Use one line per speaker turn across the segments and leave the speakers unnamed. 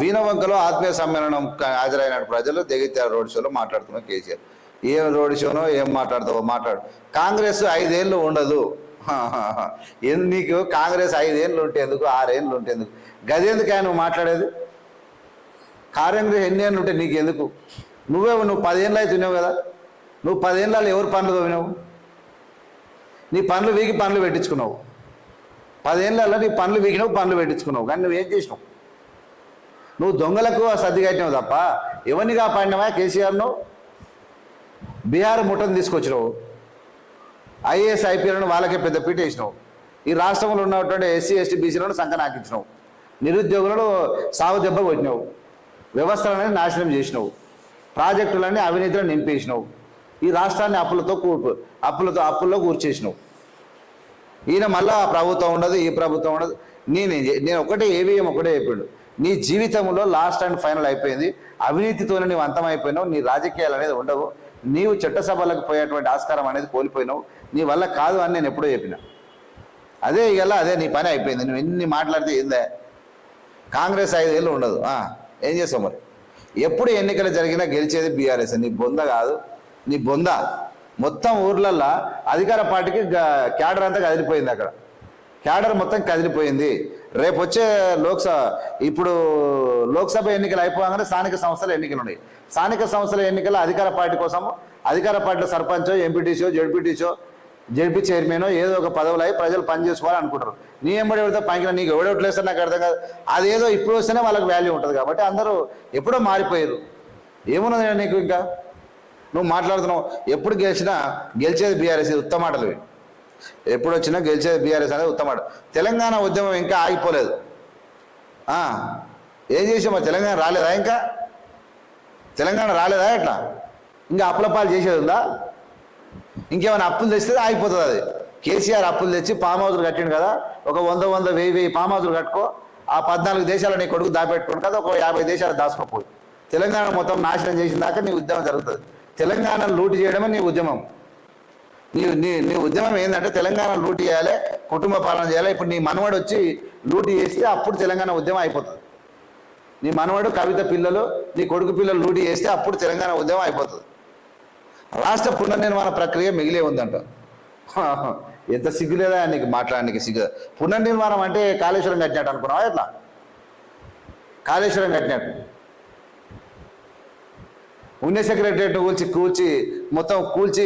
వీణవంకలో ఆత్మీయ సమ్మేళనం హాజరైన ప్రజలు. జగిత్యాల రోడ్ షోలో మాట్లాడుతున్న కేసీఆర్. ఏం రోడ్ షోనో ఏం మాట్లాడతావో మాట్లాడు. కాంగ్రెస్ ఐదేళ్ళు ఉండదు. నీకు కాంగ్రెస్ ఐదేళ్ళు ఉంటే ఎందుకు ఆరేళ్ళు ఉంటే ఎందుకు? గదేందుకు ఆయన నువ్వు మాట్లాడేది? కాంగ్రెస్ ఎన్ని ఏళ్ళు ఉంటే నీకు ఎందుకు నువ్వే నువ్వు పదేళ్ళు అయితే కదా. నువ్వు పదేళ్ళలో ఎవరు పనులు తోమినావు? నీ పనులు వీకి పనులు పెట్టించుకున్నావు. పదేళ్ళలో నీ పనులు వీకినావు పనులు పెట్టించుకున్నావు. కానీ నువ్వేం ఏం చేసినావు? నువ్వు దొంగలకు సర్ది కట్టినావు తప్ప ఎవరిని కాపాడినావా కేసీఆర్ను బీహార్ ముఠను తీసుకొచ్చినావు. ఐఏఎస్ ఐపీఎల్ను వాళ్ళకే పెద్ద పీట వేసినావు. ఈ రాష్ట్రంలో ఉన్నటువంటి ఎస్సీ ఎస్టీ బీసీలను సంకనాకించినావు నిరుద్యోగులను సాగు దెబ్బ కొట్టినావు. వ్యవస్థలని నాశనం చేసినావు. ప్రాజెక్టులన్నీ అవినీతిలో నింపేసినావు. ఈ రాష్ట్రాన్ని అప్పులతో కూర్పు అప్పులతో అప్పుల్లో కూర్చేసినావు. ఈయన మళ్ళా ఆ ప్రభుత్వం ఉండదు ఈ ప్రభుత్వం ఉండదు నేను నేను ఒకటే ఏవిఎం ఒకటే చెప్పాడు. నీ జీవితంలో లాస్ట్ అండ్ ఫైనల్ అయిపోయింది. అవినీతితోనే నీవు అంతమైపోయినావు. నీ రాజకీయాలు అనేది ఉండవు. నీవు చట్టసభలకు పోయేటువంటి ఆస్కారం అనేది కోల్పోయినావు. నీ వల్ల కాదు అని నేను ఎప్పుడో చెప్పిన. అదే ఇలా అదే నీ పని అయిపోయింది. నువ్వు ఎన్ని మాట్లాడితే ఏందే? కాంగ్రెస్ ఐదేళ్ళు ఉండదు. ఏం చేస్తావు మరి? ఎప్పుడు ఎన్నికలు జరిగినా గెలిచేది బీఆర్ఎస్. నీ బొంద కాదు. నీ బొంద. మొత్తం ఊర్లల్లో అధికార పార్టీకి క్యాడర్ అంతా కదిలిపోయింది అక్కడ. క్యాడర్ మొత్తం కదిలిపోయింది. రేపు వచ్చే లోక్సభ ఇప్పుడు లోక్సభ ఎన్నికలు అయిపోగానే స్థానిక సంస్థల ఎన్నికలు ఉన్నాయి. స్థానిక సంస్థల ఎన్నికల అధికార పార్టీ కోసం అధికార పార్టీలో సర్పంచో ఎంపీటీసో జడ్పీటీసో జడ్పీ చైర్మన్ ఏదో ఒక పదవులు అయి ప్రజలు పనిచేసుకోవాలి అనుకుంటారు. నీ ఎంబడి ఎవరితో పైకి నీకు ఎవడెవట్లు వేస్తే నాకు అర్థం కాదు. అదేదో ఇప్పుడు వస్తేనే వాళ్ళకి వాల్యూ ఉంటుంది కాబట్టి అందరూ ఎప్పుడో మారిపోయారు. ఏమున్నది నీకు ఇంకా? నువ్వు మాట్లాడుతున్నావు ఎప్పుడు గెలిచినా గెలిచేది బీఆర్ఎస్ ఉత్తమ ఉత్తమాటలు ఎప్పుడు వచ్చినా గెలిచేది బీఆర్ఎస్ అనేది ఉత్తమాట తెలంగాణ ఉద్యమం ఇంకా ఆగిపోలేదు. ఏం చేసామా తెలంగాణ రాలేదా ఇంకా? తెలంగాణ రాలేదా ఎట్లా? ఇంకా అప్పుల పాలు చేసేది ఉందా? ఇంకేమైనా అప్పులు తెస్తే ఆగిపోతుంది అది. కేసీఆర్ అప్పులు తెచ్చి పామ్ హౌస్లు కట్టిండు కదా ఒక వంద వంద వెయ్యి వెయ్యి పామ్ హౌజులు కట్టుకో ఆ పద్నాలుగు దేశాలు నీ కొడుకు దాపెట్టుకోండి కదా ఒక యాభై దేశాలు దాచుకోపోయి తెలంగాణ మొత్తం నాశనం చేసిన దాకా నీ ఉద్యమం జరుగుతుంది. తెలంగాణ లూటు చేయడమే నీ ఉద్యమం. నీ నీ నీ ఉద్యమం ఏంటంటే తెలంగాణ లూట్ చేయాలి కుటుంబ పాలన చేయాలి. ఇప్పుడు నీ మనవడు వచ్చి లూట్ చేస్తే అప్పుడు తెలంగాణ ఉద్యమం అయిపోతుంది. నీ మనవడు కవిత పిల్లలు నీ కొడుకు పిల్లలు లూటి చేస్తే అప్పుడు తెలంగాణ ఉద్యమం అయిపోతుంది. రాష్ట్ర పునర్నిర్మాణ ప్రక్రియ మిగిలే ఉందంట. ఎంత సిగ్గులేదా నీకు మాట్లాడడానికి సిగ్గు? పునర్నిర్మాణం అంటే కాళేశ్వరం కట్టినట్టు అనుకున్నావా ఎట్లా? కాళేశ్వరం కట్టినట్టు. ఉన్న సెక్రటరియట్ కూల్చి కూల్చి మొత్తం కూల్చి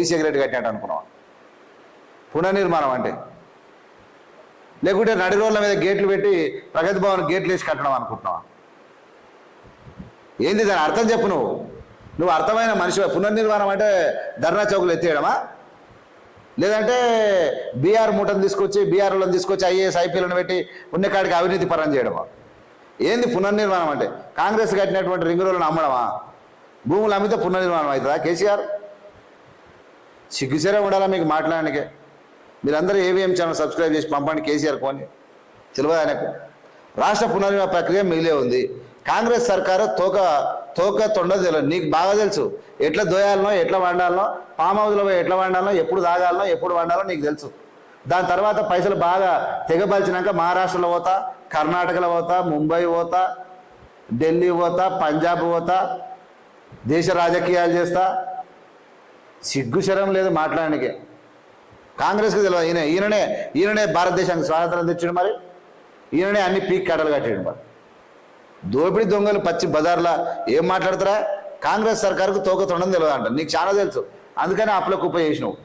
ఈ సెక్రటరీ కట్టినట్టు అనుకున్నాం పునర్నిర్మాణం అంటే? లేకుంటే నడి రోడ్ల మీద గేట్లు పెట్టి ప్రగతి భవన్ గేట్లు వేసి కట్టడం అనుకుంటున్నావా? ఏంది దాని అర్థం చెప్పు నువ్వు. నువ్వు అర్థమైన మనిషి పునర్నిర్మాణం అంటే ధర్నా చౌకులు ఎత్తేయడమా? లేదంటే బీఆర్ మూటను తీసుకొచ్చి బీఆర్లను తీసుకొచ్చి ఐఏఎస్ ఐపీలను పెట్టి ఉన్నకాడికి అవినీతి పరం చేయడమా? ఏంది పునర్నిర్మాణం అంటే? కాంగ్రెస్ కట్టినటువంటి రింగ్ రోడ్లను అమ్మడమా? భూములు అమ్మితే పునర్నిర్మాణం అవుతుందా? కేసీఆర్? సిగ్గుసేరే ఉండాలా మీకు మాట్లాడడానికే? మీరందరూ ఏవిఎం ఛానల్ సబ్స్క్రైబ్ చేసి పంపండి కేసీఆర్ కోని తెలియదు ఆయనకు? రాష్ట్ర పునర్నిర్మాణ ప్రక్రియ మిగిలే ఉంది. కాంగ్రెస్ సర్కారు తోక తోక తొండ తెలియదు నీకు బాగా తెలుసు. ఎట్లా దోయాలనో ఎట్లా వండాలనో పామ్ హౌస్లో ఎట్లా వండాలనో ఎప్పుడు తాగాలనో ఎప్పుడు వండాలో నీకు తెలుసు. దాని తర్వాత పైసలు బాగా తెగబలిచినాక మహారాష్ట్రలో పోతా కర్ణాటకలో పోతా ముంబై పోతా ఢిల్లీ పోతా పంజాబ్ పోతా దేశ రాజకీయాలు చేస్తా? సిగ్గుశరం లేదు మాట్లాడడానికి. కాంగ్రెస్కి తెలియదు ఈయన ఈయననే ఈయననే భారతదేశానికి స్వాతంత్రం తెచ్చాడు మరి. ఈయననే అన్ని పీక్ కట్టలు కట్టాడు మరి. దోపిడీ దొంగలు పచ్చి బజార్లా ఏం మాట్లాడతారా? కాంగ్రెస్ సర్కారుకు తోక తొండం తెలియదు అంట నీకు చాలా తెలుసు. అందుకని అప్పుల కుప్ప చేసినావు.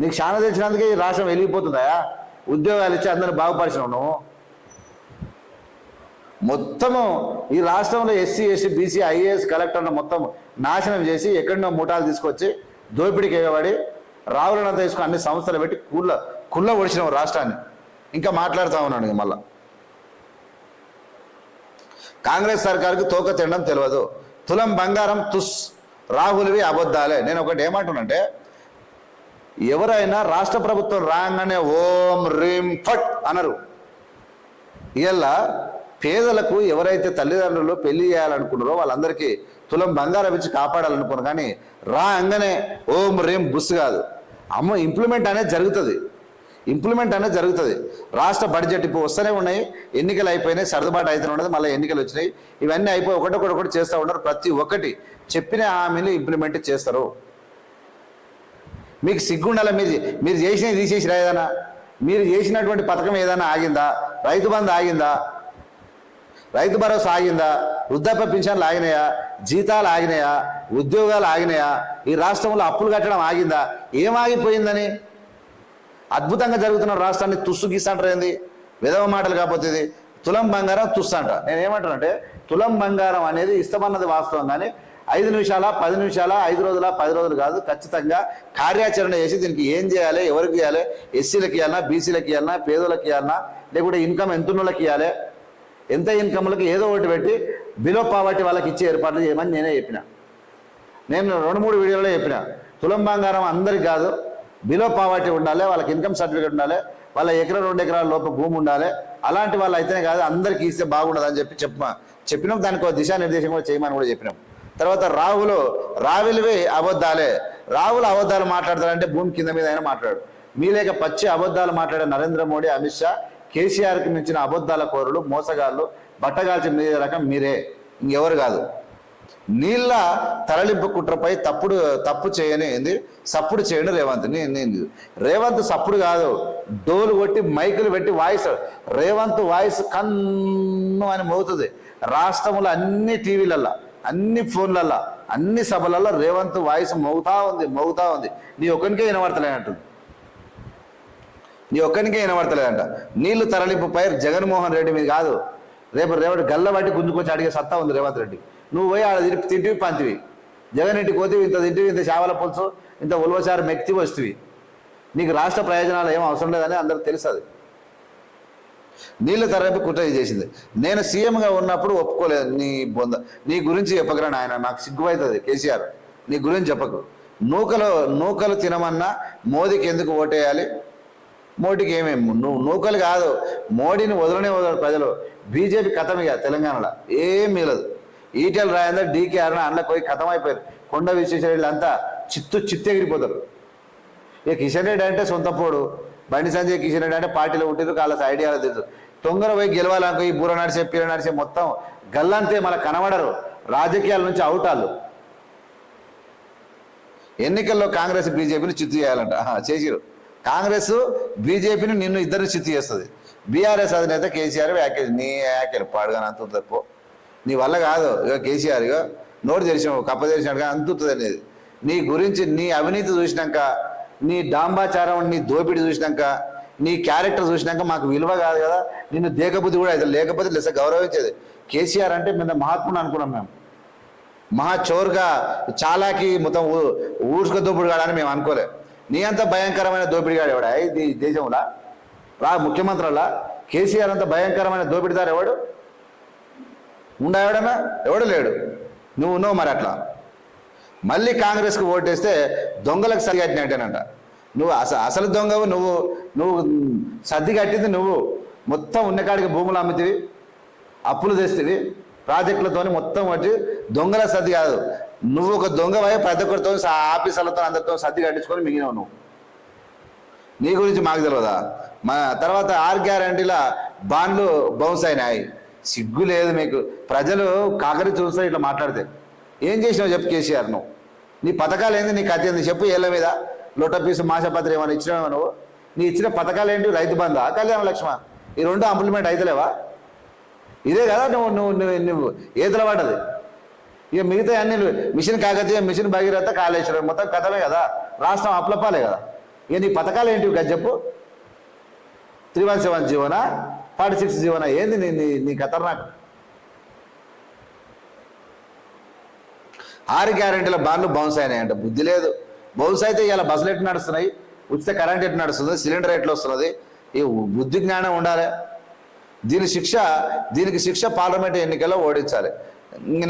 నీకు చాలా తెలిసినందుకే ఈ రాష్ట్రం వెళ్ళిపోతుందా ఉద్యోగాలు ఇచ్చి అందరిని బాగుపరిచినావు నువ్వు. మొత్తము ఈ రాష్ట్రంలో ఎస్సీ ఎస్సీ బీసీ ఐఏఎస్ కలెక్టర్ను మొత్తం నాశనం చేసి ఎక్కడో మూటాలు తీసుకొచ్చి దోపిడీకి ఎగబడి రావులనంతా తీసుకుని అన్ని సంస్థలు పెట్టి కుళ్ళ కుళ్ళ ఒడిచినావు రాష్ట్రాన్ని. ఇంకా మాట్లాడుతూ ఉన్నాను మళ్ళా. కాంగ్రెస్ సర్కారుకి తోక తినడం తెలియదు. తులం బంగారం తుస్ రాహుల్వి అబద్ధాలే. నేను ఒకటి ఏమంటున్నంటే ఎవరైనా రాష్ట్ర ప్రభుత్వం రాగానే ఓం రీం ఫట్ అనరు. ఇలా పేదలకు ఎవరైతే తల్లిదండ్రులు పెళ్ళి చేయాలనుకున్నారో వాళ్ళందరికీ తులం బంగారం ఇచ్చి కాపాడాలనుకున్నారు కానీ రా అంగనే ఓం రేం బుస్ కాదు. అమ్మ ఇంప్లిమెంట్ అనేది జరుగుతుంది. ఇంప్లిమెంట్ అనేది జరుగుతుంది. రాష్ట్ర బడ్జెట్ ఇప్పుడు వస్తూనే ఉన్నాయి. ఎన్నికలు అయిపోయినాయి. సర్దుబాటు అవుతూనే ఉన్నది. మళ్ళీ ఎన్నికలు వచ్చినాయి. ఇవన్నీ అయిపోయి ఒకటొకటి ఒకటి చేస్తూ ఉన్నారు. ప్రతి ఒక్కటి చెప్పిన హామీలు ఇంప్లిమెంట్ చేస్తారు. మీకు సిగ్గుండాల. మీరు మీరు చేసినవి తీసేసి ఏదైనా? మీరు చేసినటువంటి పథకం ఏదైనా ఆగిందా? రైతు బంధు ఆగిందా? రైతు భరోసా ఆగిందా? వృద్ధాప్య పింఛన్లు ఆగినాయా? జీతాలు ఆగినాయా? ఉద్యోగాలు ఆగినాయా? ఈ రాష్ట్రంలో అప్పులు కట్టడం ఆగిందా? ఏం ఆగిపోయిందని? అద్భుతంగా జరుగుతున్న రాష్ట్రాన్ని తుస్సు గీసంటారేంది విధవ మాటలు కాకపోతే ఇది తులం బంగారం తుస్సు అంట. నేను ఏమంటానంటే తులం బంగారం అనేది ఇష్టమన్నది వాస్తవం కానీ ఐదు నిమిషాల పది నిమిషాల ఐదు రోజుల పది రోజులు కాదు ఖచ్చితంగా కార్యాచరణ చేసి దీనికి ఏం చేయాలి ఎవరికి ఇవ్వాలి? ఎస్సీలకు ఇవ్వాలన్నా బీసీలకు ఇవ్వాలన్నా పేదలకు ఇవ్వాలన్నా లేకుంటే ఇన్కమ్ ఎంతున్నోళ్ళకి ఇవ్వాలి? ఎంత ఇన్కమ్లకి ఏదో ఒకటి పెట్టి బిలో పావర్టీ వాళ్ళకి ఇచ్చే ఏర్పాట్లు చేయమని నేనే చెప్పిన. నేను రెండు మూడు వీడియోలో చెప్పిన. తులం బంగారం అందరికి కాదు బిలో పావర్టీ ఉండాలి వాళ్ళకి ఇన్కమ్ సర్టిఫికేట్ ఉండాలి వాళ్ళ ఎకరా రెండు ఎకరాల లోపు భూమి ఉండాలి అలాంటి వాళ్ళు అయితేనే కాదు అందరికీ ఇస్తే బాగుండదు అని చెప్పి చెప్ప చెప్పినాం. దానికి ఒక దిశానిర్దేశం కూడా చేయమని కూడా చెప్పినాం. తర్వాత రాహులు రావిలివి అబద్ధాలే. రాహుల్ అబద్ధాలు మాట్లాడతారంటే భూమి కింద మీద అయినా మాట్లాడు. మీ లేక పచ్చి అబద్ధాలు మాట్లాడే నరేంద్ర మోడీ అమిత్ షా కేసీఆర్కి మించిన అబద్ధాల కోరులు మోసగాళ్ళు బట్టగాల్చి మీద రకం మీరే. ఇంకెవరు కాదు. నీళ్ళ తరలింపు కుట్రపై తప్పుడు తప్పు చేయని ఏంది? సప్పుడు చేయను రేవంత్. నేను రేవంత్ సప్పుడు కాదు. డోలు కొట్టి మైకులు పెట్టి వాయిస్. రేవంత్ వాయిస్ కన్ను అని మోగుతుంది. రాష్ట్రంలో అన్ని టీవీలల్లో అన్ని ఫోన్లల్లో అన్ని సభలలో రేవంత్ వాయిస్ మోగుతా ఉంది మోగుతా ఉంది. నీ ఒకరికే వినబడతలేనట్టుంది నీ ఒక్కరికే వినబడతలేదంట. నీళ్ళు తరలింపుపై జగన్మోహన్ రెడ్డి మీద కాదు. రేపు రేపటి గల్ల బట్టి గుంజుకొచ్చి అడిగే సత్తా ఉంది రేవంత్ రెడ్డి. నువ్వు పోయి ఆడ తిరిపి తింటివి పంతివి. జగన్ ఇంటికి పోతే ఇంత తింటివి ఇంత చేపల పులుసు ఇంత ఉల్వచారు మెక్తి వస్తువి. నీకు రాష్ట్ర ప్రయోజనాలు ఏం అవసరం లేదని అందరికి తెలుస్తుంది నీళ్ళ తరలింపు కుట్ర చేసింది. నేను సీఎంగా ఉన్నప్పుడు ఒప్పుకోలేదు నీ బొంద. నీ గురించి చెప్పకరా ఆయన నాకు సిగ్గువైతుంది కేసీఆర్. నీ గురించి చెప్పకు. నూకలు నూకలు తినమన్నా మోదీకి ఎందుకు ఓటేయాలి? మోడీకి ఏమేమి నువ్వు నూకలు కాదు. మోడీని వదలనే వదలరు ప్రజలు. బీజేపీ కథం ఇక తెలంగాణలో ఏం మిగలదు. ఈటెల రాయందర్ డీకే అరుణ అందులోకి పోయి కథం అయిపోయారు కొండ విశ్వేశ్వర అంతా చిత్తు చిత్తు ఎగిరిపోతారు ఇక కిషన్ రెడ్డి అంటే సొంత పోడు. బండి సంజయ్ కిషన్ రెడ్డి అంటే పార్టీలో ఉంటుంది వాళ్ళ ఐడియాలు తెలుసు తొందర పోయి గెలవాలనుకో ఈ బూర నడిచే పీర నడిచే మొత్తం గల్లంతే మళ్ళీ కనబడరు. రాజకీయాల నుంచి అవుట్ వాళ్ళు ఎన్నికల్లో కాంగ్రెస్ బీజేపీని చిత్తు చేయాలంట. చేసిరు కాంగ్రెస్ బీజేపీని నిన్ను ఇద్దరిని చిత్తు చేస్తుంది. బీఆర్ఎస్ అధినేత కేసీఆర్ వ్యాఖ్యలు నీ వ్యాఖ్యలు పాడుగా అంత తక్కువ నీ వల్ల కాదు. ఇక కేసీఆర్ ఇక నోరు తెరిచిన కప్ప తెరిచినాడు కానీ అంతుంది అనేది. నీ గురించి నీ అవినీతి చూసినాక నీ డాంబాచారం నీ దోపిడి చూసినాక నీ క్యారెక్టర్ చూసినాక మాకు విలువ కాదు కదా. నిన్ను దేకబుద్ధి కూడా అయితే లేకపోతే లెస గౌరవించేది. కేసీఆర్ అంటే మేము మహాత్ముడు అనుకున్నాం మేము. మహా చోరుగా చాలాకి మొత్తం ఊ- ఊసుక కాడని మేము అనుకోలే. నీ అంత భయంకరమైన దోపిడిగాడు ఎవడా? ఇది దేశంలో? రా ముఖ్యమంత్రులా కేసీఆర్ అంత భయంకరమైన దోపిడిదారు ఎవడు? ఉండా ఎవడన్నా? ఎవడు లేడు. నువ్వు ఉన్నావు మరి అట్లా. మళ్ళీ కాంగ్రెస్కి ఓటేస్తే దొంగలకు సరి కట్టినట్టేనంట. నువ్వు అస అసలు దొంగవు నువ్వు నువ్వు సర్ది కట్టింది నువ్వు. మొత్తం ఉన్నకాడికి భూములు అమ్మితివి అప్పులు తెస్తుంది ప్రాజెక్టులతోని మొత్తం వచ్చి దొంగల సర్ది కాదు. నువ్వు ఒక దొంగవై పెద్ద ఒక్కరితో ఆఫీసర్లతో అందరితో సర్ది కట్టించుకొని మిగిలినావు నువ్వు. నీ గురించి మాకు తెలియదా మా తర్వాత ఆర్ గ్యారంటీల బాండ్లు బౌన్స్ అయినాయి. సిగ్గు లేదు మీకు. ప్రజలు కాకరి చూస్తే ఇట్లా మాట్లాడితే. ఏం చేసినావు చెప్పు కేసీఆర్ నువ్వు? నీ పథకాలు ఏంది? నీ కథ ఏంది? చెప్పు ఏళ్ళ మీద. లోట పీసు మాసపత్రి ఏమైనా ఇచ్చినావు నువ్వు? నీ ఇచ్చిన పథకాలు ఏంటి? రైతు బంధు కళ్యాణ లక్ష్మ? ఈ రెండు అంప్లిమెంట్ అవుతలేవా ఇదే కదా నువ్వు నువ్వు నువ్వు నువ్వు పడ్డది. ఇక మిగతా అన్ని మిషన్ కాకతీయ మిషన్ భగీరథ కాళేశ్వరం మొత్తం కథమే కదా. రాష్ట్రం అప్లపాలే కదా. ఇక నీ పథకాలు ఏంటివి కదా చెప్పు. త్రీ వన్ సెవెన్ జీవనా ఫార్టీ సిక్స్ జీవన ఏంది నీ నీ నీ ఖతర్నాక్? ఆరు గ్యారెంటీల బాండ్లు బౌన్స్ అయినాయంట. బుద్ధి లేదు. బౌన్స్ అయితే ఇలా బస్సులు ఎట్టు నడుస్తున్నాయి? ఉచిత కరెంట్ ఎట్టు నడుస్తుంది? సిలిండర్ ఎట్లా వస్తున్నది? ఈ బుద్ధి జ్ఞానం ఉండాలి. దీని శిక్ష దీనికి శిక్ష పార్లమెంట్ ఎన్నికల్లో ఓడించాలి.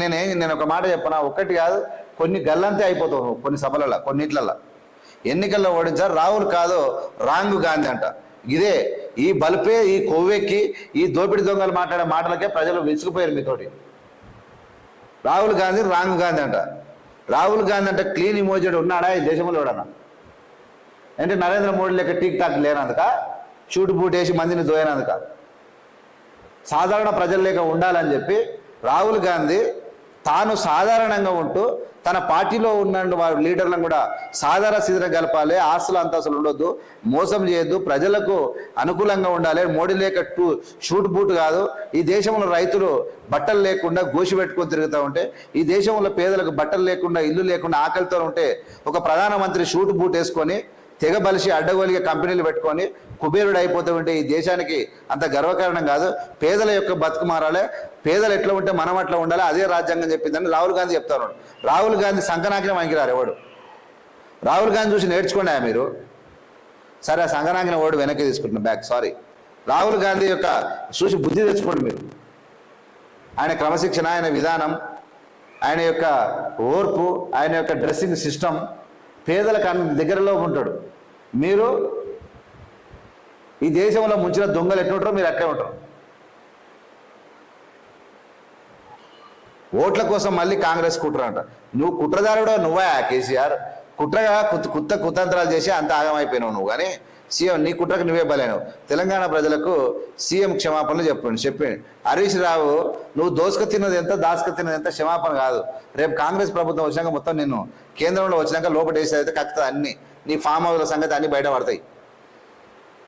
నేనే నేను ఒక మాట చెప్పనా? ఒక్కటి కాదు కొన్ని గల్లంతే అయిపోతావు కొన్ని సభలలో కొన్నిట్లలో ఎన్నికల్లో ఓడించారు రాహుల్ కాదు రాంగు గాంధీ అంట. ఇదే ఈ బల్పే ఈ కొవ్వెక్కి ఈ దోపిడి దొంగలు మాట్లాడే మాటలకే ప్రజలు విసుకుపోయారు మీతోటి. రాహుల్ గాంధీ రాంగ్ గాంధీ అంట. రాహుల్ గాంధీ అంటే క్లీన్ ఇమోజెడ్ ఉన్నాడా ఈ దేశంలో ఎవడన్నా? అంటే నరేంద్ర మోడీ లెక్క టీక్ టాక్ లేనందుక? షూట్ బూట్ వేసి మందిని దోయనందుక? సాధారణ ప్రజల లేక ఉండాలని చెప్పి రాహుల్ గాంధీ తాను సాధారణంగా ఉంటూ తన పార్టీలో ఉన్న వారి లీడర్లను కూడా సాధారణ స్థితిని కలపాలి ఆస్తులు అంతస్తులు ఉండొద్దు మోసం చేయొద్దు ప్రజలకు అనుకూలంగా ఉండాలి. మోడీ లేక టూ షూట్ బూట్ కాదు. ఈ దేశంలో రైతులు బట్టలు లేకుండా గోషి పెట్టుకొని తిరుగుతూ ఉంటే ఈ దేశంలో పేదలకు బట్టలు లేకుండా ఇల్లు లేకుండా ఆకలితో ఉంటే ఒక ప్రధానమంత్రి షూట్ బూట్ వేసుకొని తెగబలిసి అడ్డగోలిగా కంపెనీలు పెట్టుకొని కుబేరుడు అయిపోతూ ఉంటే ఈ దేశానికి అంత గర్వకారణం కాదు. పేదల యొక్క బతుకు మారాలి. పేదలు ఎట్లా ఉంటే మనం అట్లా ఉండాలి. అదే రాజ్యాంగం చెప్పిందని రాహుల్ గాంధీ చెప్తాను రాహుల్ గాంధీ సంకనాకిన వంకిరారు ఎవడు? రాహుల్ గాంధీ చూసి నేర్చుకోండి మీరు? సరే ఆ సంకనాకిన ఓడు వెనక్కి తీసుకుంటున్నాం. Back sorry. రాహుల్ గాంధీ యొక్క చూసి బుద్ధి తెచ్చుకోండి మీరు. ఆయన క్రమశిక్షణ ఆయన విధానం ఆయన యొక్క ఓర్పు ఆయన యొక్క డ్రెస్సింగ్ సిస్టమ్ పేదలకు అన్ని దగ్గరలో ఉంటాడు. మీరు ఈ దేశంలో ముంచిన దొంగలు ఎట్లుంటారో మీరు అట్లే ఉంటారు. ఓట్ల కోసం మళ్ళీ కాంగ్రెస్ కుట్ర అంట నువ్వు కుట్రదారుడో నువ్వా కేసీఆర్? కుట్రగా కుత్త కుత్త కుతంత్రాలు చేసి అంత ఆగమైపోయినావు నువ్వు. కానీ సీఎం నీ కుట్రకు నువ్వే బలైనవు. తెలంగాణ ప్రజలకు సీఎం క్షమాపణలు చెప్పండి చెప్పాడు. హరీష్ రావు నువ్వు దోసుక తిన్నది ఎంత దాసుక తిన్నది ఎంత క్షమాపణ కాదు. రేపు కాంగ్రెస్ ప్రభుత్వం వచ్చినాక మొత్తం నిన్ను కేంద్రంలో వచ్చినాక లోపల అయితే కక్కుతుంది అన్ని. నీ ఫామ్ హౌస్ల సంగతి అన్ని బయటపడతాయి.